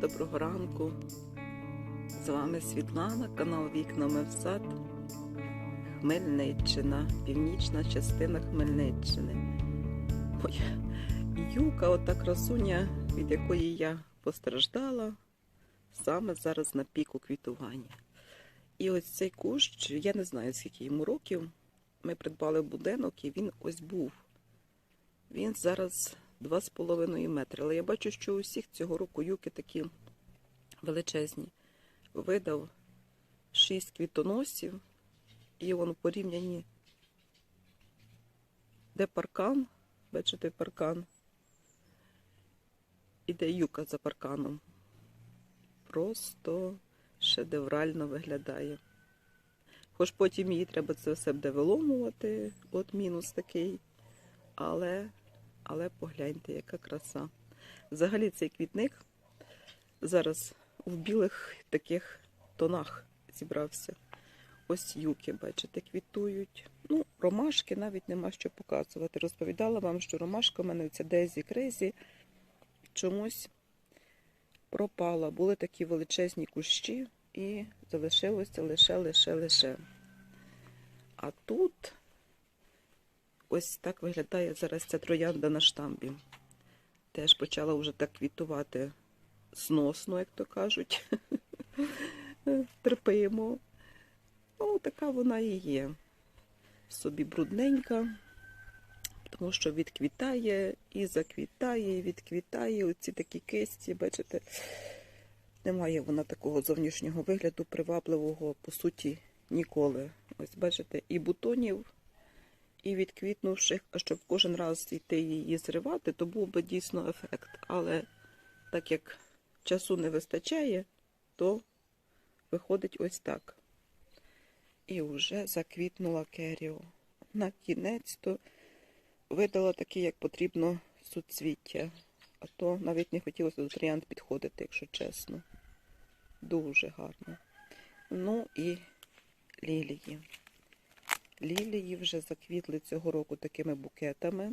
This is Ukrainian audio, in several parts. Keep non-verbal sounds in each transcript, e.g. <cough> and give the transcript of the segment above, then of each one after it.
доброго ранку. З вами Світлана, канал Вікнами в сад. Хмельниччина, північна частина Хмельниччини. Моя юка, ота красуня, від якої я постраждала, саме зараз на піку квітування. І ось цей кущ, я не знаю, скільки йому років. Ми придбали будинок і він ось був. Він зараз 2,5 метри. Але я бачу, що у всіх цього року юки такі величезні. Видав 6 квітоносів, і он в порівнянні, де паркан, бачите, паркан, і де юка за парканом. Просто шедеврально виглядає. Хоч потім її треба це все буде виломувати, от мінус такий. Але, але погляньте, яка краса. Взагалі цей квітник зараз в білих таких тонах зібрався. Ось юки, бачите, квітують. Ну, ромашки навіть нема що показувати. Розповідала вам, що ромашка в мене ця Дезі Крезі чомусь пропала. Були такі величезні кущі і залишилося лише, лише, лише. А тут ось так виглядає зараз ця троянда на штамбі. Теж почала вже так квітувати сносно, як то кажуть. <laughs> Терпимо. Ну, така вона і є. Собі брудненька, тому що відквітає і заквітає, і відквітає. Оці такі кисті, бачите, немає вона такого зовнішнього вигляду, привабливого, по суті, ніколи. Ось бачите, і бутонів, і відквітнувших, щоб кожен раз йти її зривати, то був би дійсно ефект. Але так як часу не вистачає, то виходить ось так. І вже заквітнула керіо. На кінець то видала таке, як потрібно суцвіття. А то навіть не хотілося до троянд підходити, якщо чесно. Дуже гарно. Ну і лілії. Лілії вже заквітли цього року такими букетами.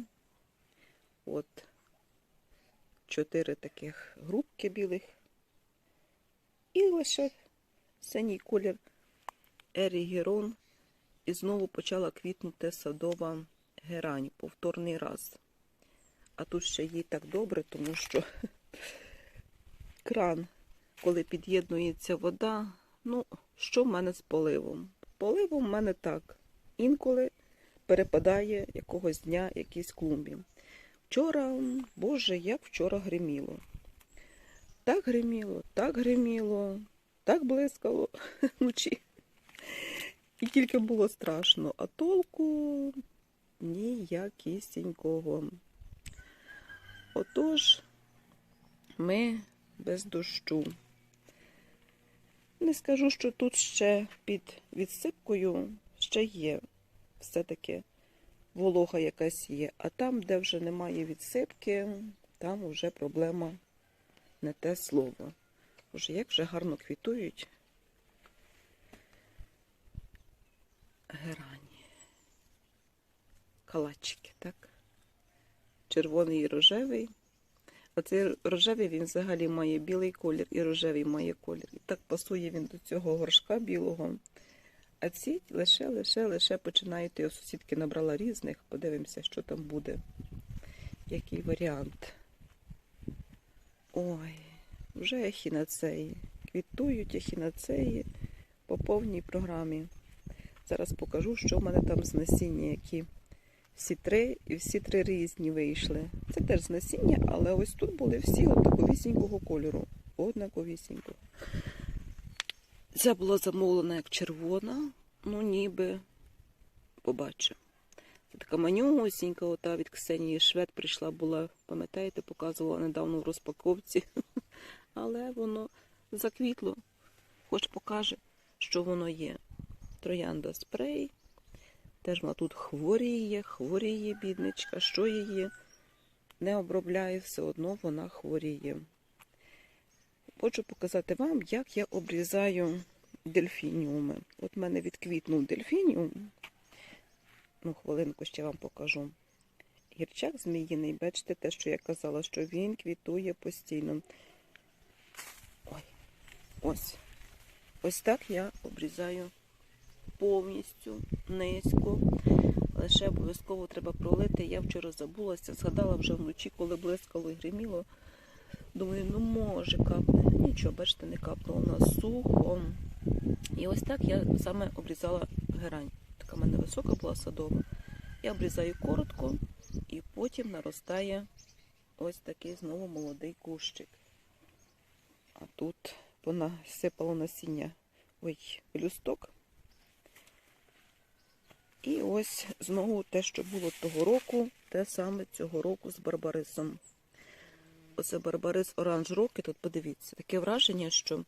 От чотири таких грубки білих. І лише синій колір Ерігерон. І знову почала квітнути садова герань повторний раз. А тут ще їй так добре, тому що <laughs> кран, коли під'єднується вода, ну, що в мене з поливом? Поливом в мене так. Інколи перепадає якогось дня якійсь клумбі. Вчора, боже, як вчора гриміло. Так гриміло, так гриміло, так блискало <laughs> вночі. І тільки було страшно, а толку ніякісінького. Отож, ми без дощу. Не скажу, що тут ще під відсипкою ще є все-таки волога якась є, а там, де вже немає відсипки, там вже проблема не те слово. Боже, як вже гарно квітують герані. Калачики, так? Червоний і рожевий. Оцей рожевий він взагалі має білий колір і рожевий має колір. І так пасує він до цього горшка білого. А ці лише, лише, лише починають. Я сусідки набрала різних. Подивимося, що там буде. Який варіант. Ой, вже ехінацеї. Квітують ехінацеї по повній програмі. Зараз покажу, що в мене там з насіння, які всі три, і всі три різні вийшли. Це теж з насіння, але ось тут були всі от кольору. Однаковісінького. Ця була замовлена як червона, ну ніби побачимо. Це така манюсінька, ота від Ксенії Швед прийшла, була, пам'ятаєте, показувала недавно в розпаковці. <laughs> Але воно заквітло, хоч покаже, що воно є. Троянда спрей. Теж вона тут хворіє, хворіє, бідничка, що її не обробляє, все одно вона хворіє. Хочу показати вам, як я обрізаю дельфініуми. От в мене відквітнув дельфініум. Ну, хвилинку ще вам покажу. Гірчак зміїний, бачите те, що я казала, що він квітує постійно. Ой, Ось. Ось так я обрізаю повністю низько. Лише обов'язково треба пролити. Я вчора забулася, згадала вже вночі, коли блискало і гриміло. Думаю, ну може капне. Нічого, бачите, не капнуло у нас сухо. І ось так я саме обрізала герань. Така в мене висока була садова. Я обрізаю коротко і потім наростає ось такий знову молодий кущик. А тут понасипало насіння ой, люсток. І ось знову те, що було того року, те саме цього року з барбарисом. Оце барбарис оранж роки. Тут подивіться, таке враження, що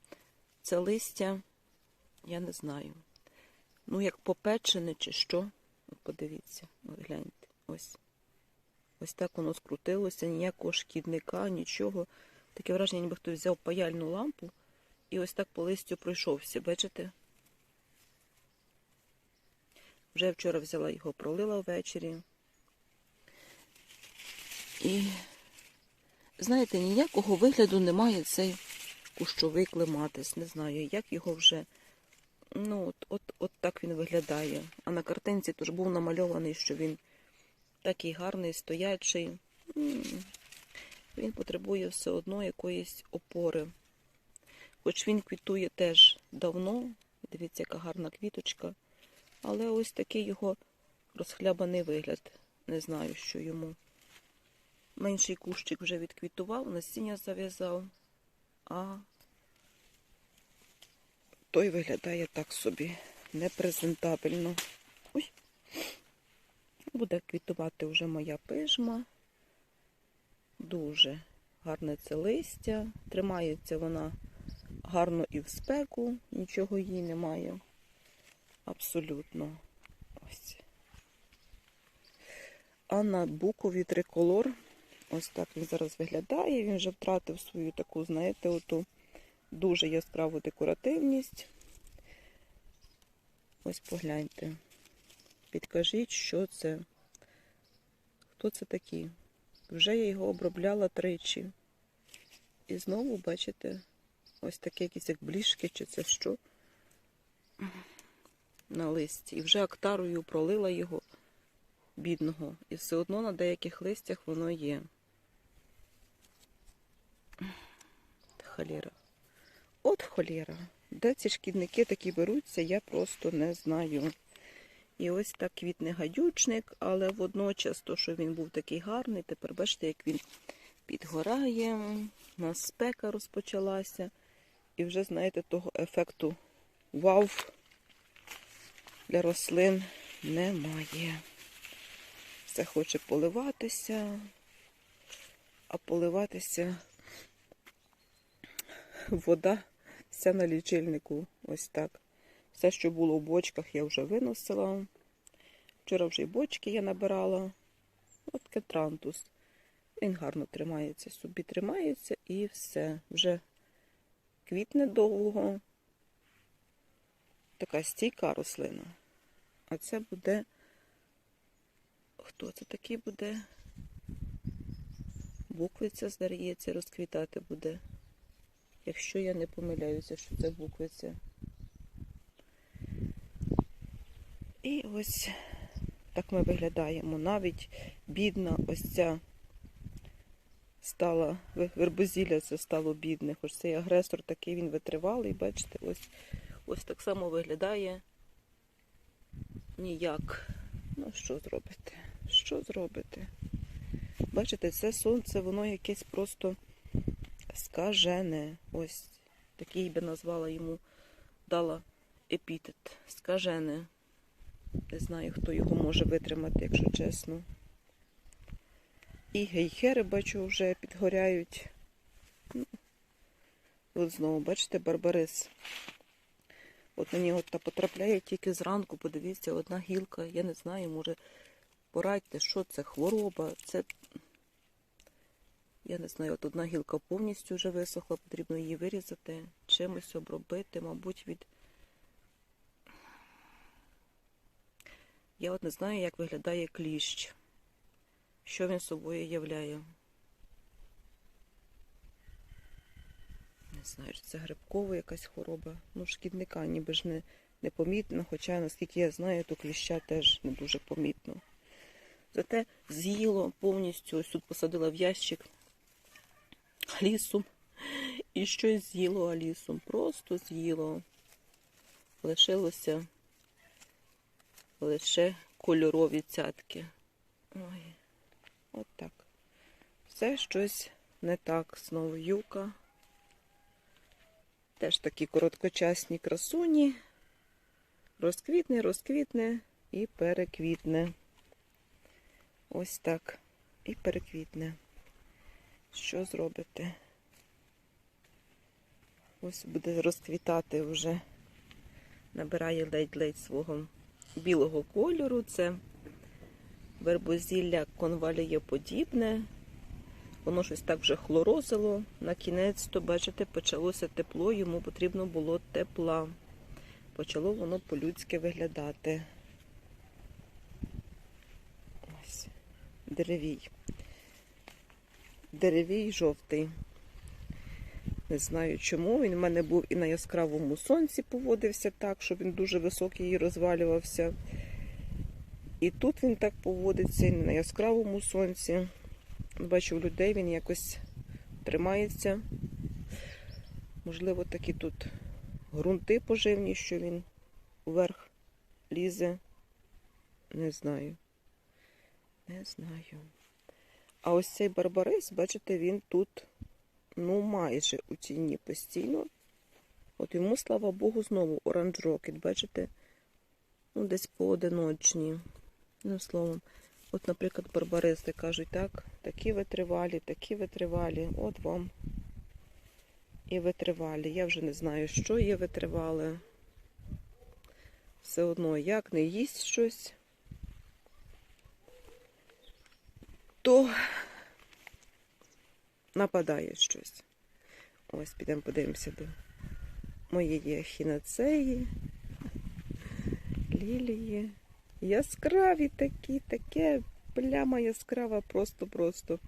це листя, я не знаю. Ну, як попечене чи що. Подивіться, гляньте. Ось. Ось так воно скрутилося, ніякого шкідника, нічого. Таке враження, ніби хтось взяв паяльну лампу і ось так по листю пройшовся. Бачите? Вже вчора взяла його, пролила ввечері. І, знаєте, ніякого вигляду немає цей кущовий клематис. Не знаю, як його вже. Ну, от, от, от так він виглядає. А на картинці тож був намальований, що він такий гарний, стоячий. Він потребує все одно якоїсь опори. Хоч він квітує теж давно, дивіться, яка гарна квіточка. Але ось такий його розхлябаний вигляд. Не знаю, що йому. Менший кущик вже відквітував, насіння зав'язав, а той виглядає так собі непрезентабельно. Ой. Буде квітувати вже моя пижма. Дуже гарне це листя. Тримається вона гарно і в спеку, нічого їй немає. Абсолютно. Ось. А на букові триколор, ось так він зараз виглядає. Він вже втратив свою таку, знаєте, оту дуже яскраву декоративність. Ось погляньте. Підкажіть, що це? Хто це такі? Вже я його обробляла тричі. І знову, бачите, ось таке якісь як бліжки, чи це що? На листі. І вже актарою пролила його бідного. І все одно на деяких листях воно є. Холєра. От холєра. Де ці шкідники такі беруться, я просто не знаю. І ось так квітне гадючник, але водночас, то, що він був такий гарний, тепер бачите, як він підгорає, у нас спека розпочалася. І вже, знаєте, того ефекту вау для рослин немає. Все хоче поливатися, а поливатися <laughs> вода вся на лічильнику. Ось так. Все, що було в бочках, я вже виносила. Вчора вже й бочки я набирала. От кетрантус. Він гарно тримається, собі тримається і все. Вже квітне довго. Така стійка рослина. А це буде. Хто це такий буде? Буквиця, здається, розквітати буде. Якщо я не помиляюся, що це буквиця. І ось так ми виглядаємо. Навіть бідна ось ця стала, вербозілля це стало бідне. Хоч цей агресор такий він витривалий, бачите, ось ось так само виглядає ніяк. Ну, що зробити? Що зробити? Бачите, це сонце, воно якесь просто скажене. Ось такий би назвала йому, дала епітет. Скажене. Не знаю, хто його може витримати, якщо чесно. І гейхери, бачу, вже підгоряють. Ну, От знову, бачите, барбарис. От от та потрапляє тільки зранку, подивіться, одна гілка, я не знаю, може, порадьте, що це хвороба, це. Я не знаю, от одна гілка повністю вже висохла, потрібно її вирізати, чимось обробити, мабуть, від. Я от не знаю, як виглядає кліщ, що він собою являє. Не знаю, чи це грибкова якась хвороба. Ну, шкідника ніби ж не, не помітно, хоча, наскільки я знаю, то кліща теж не дуже помітно. Зате з'їло повністю, ось тут посадила в ящик лісом. І щось з'їло алісом. Просто з'їло. Лишилося лише кольорові цятки. Ой, от так. Все щось не так. Знову юка. Теж такі короткочасні красуні. Розквітне, розквітне і переквітне. Ось так. І переквітне. Що зробите? Ось буде розквітати вже. Набирає ледь-ледь свого білого кольору. Це вербозілля конвалієподібне. Воно щось так вже хлорозило. На кінець, то, бачите, почалося тепло, йому потрібно було тепла. Почало воно по-людськи виглядати. Ось. Деревій. Деревій жовтий. Не знаю чому. Він в мене був і на яскравому сонці поводився так, що він дуже високий і розвалювався. І тут він так поводиться, і на яскравому сонці. Бачу, у людей він якось тримається. Можливо, такі тут ґрунти поживні, що він вверх лізе. Не знаю. Не знаю. А ось цей барбарис, бачите, він тут ну майже у тіні постійно. От йому, слава Богу, знову оранж рокет, бачите? Ну, десь поодиночні. Ну, словом, от, наприклад, барбаристи кажуть, так, такі витривалі, такі витривалі. От вам і витривалі. Я вже не знаю, що є витривале. Все одно, як не їсть щось, то нападає щось. Ось підемо подивимося до моєї ахінацеї, лілії. Яскраві такі, таке пляма яскрава, просто-просто.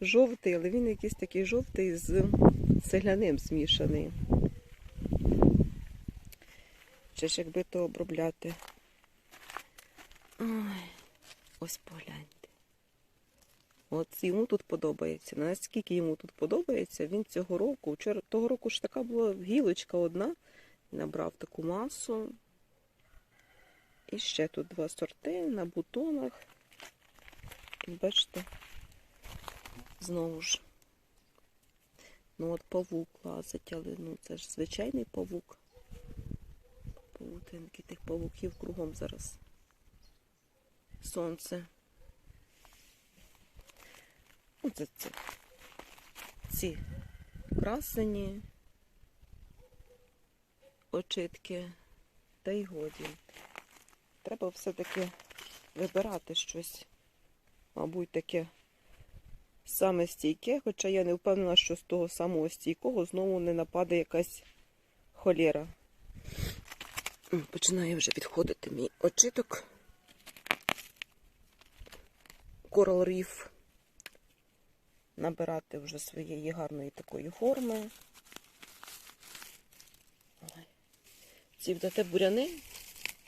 Жовтий, але він якийсь такий жовтий з селяним змішаний. Чи ж якби то обробляти? Ой, ось погляньте. От йому тут подобається. Наскільки йому тут подобається, він цього року, вчора того року ж така була гілочка одна, набрав таку масу. І ще тут два сорти на бутонах. І бачите, знову ж. Ну от павук лазить, але ну це ж звичайний павук. Павутинки тих павуків кругом зараз. Сонце. Оце це. Ці красені очитки. Та й годі. Треба все-таки вибирати щось, мабуть, таке саме стійке, хоча я не впевнена, що з того самого стійкого знову не нападе якась холєра. Починає вже відходити мій очиток. Coral Reef. Набирати вже своєї гарної такої форми. Ці вдате буряни,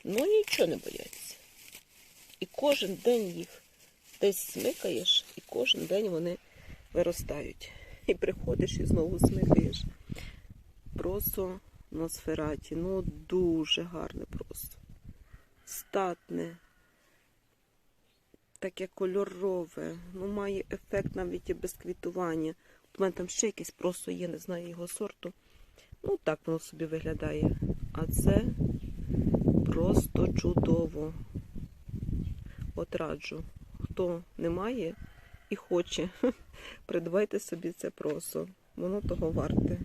ну нічого не бояться. І кожен день їх десь смикаєш, і кожен день вони виростають. І приходиш і знову смикаєш. Просто носфераті. Ну, дуже гарне просто. Статне. Таке кольорове. Ну, має ефект навіть і без квітування. У мене там ще якесь просто є, не знаю його сорту. Ну, так воно собі виглядає. А це просто чудово. От раджу. Хто не має і хоче, <laughs> придбайте собі це просо. Воно того варте.